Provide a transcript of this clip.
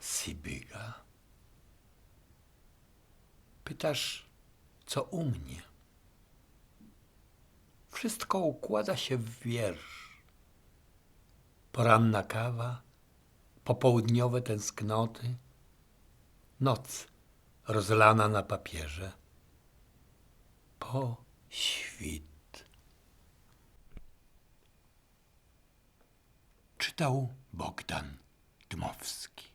Cybyga. Pytasz, co u mnie? Wszystko układa się w wiersz. Poranna kawa, popołudniowe tęsknoty, noc rozlana na papierze, po świt. Czytał Bogdan Gutmowski.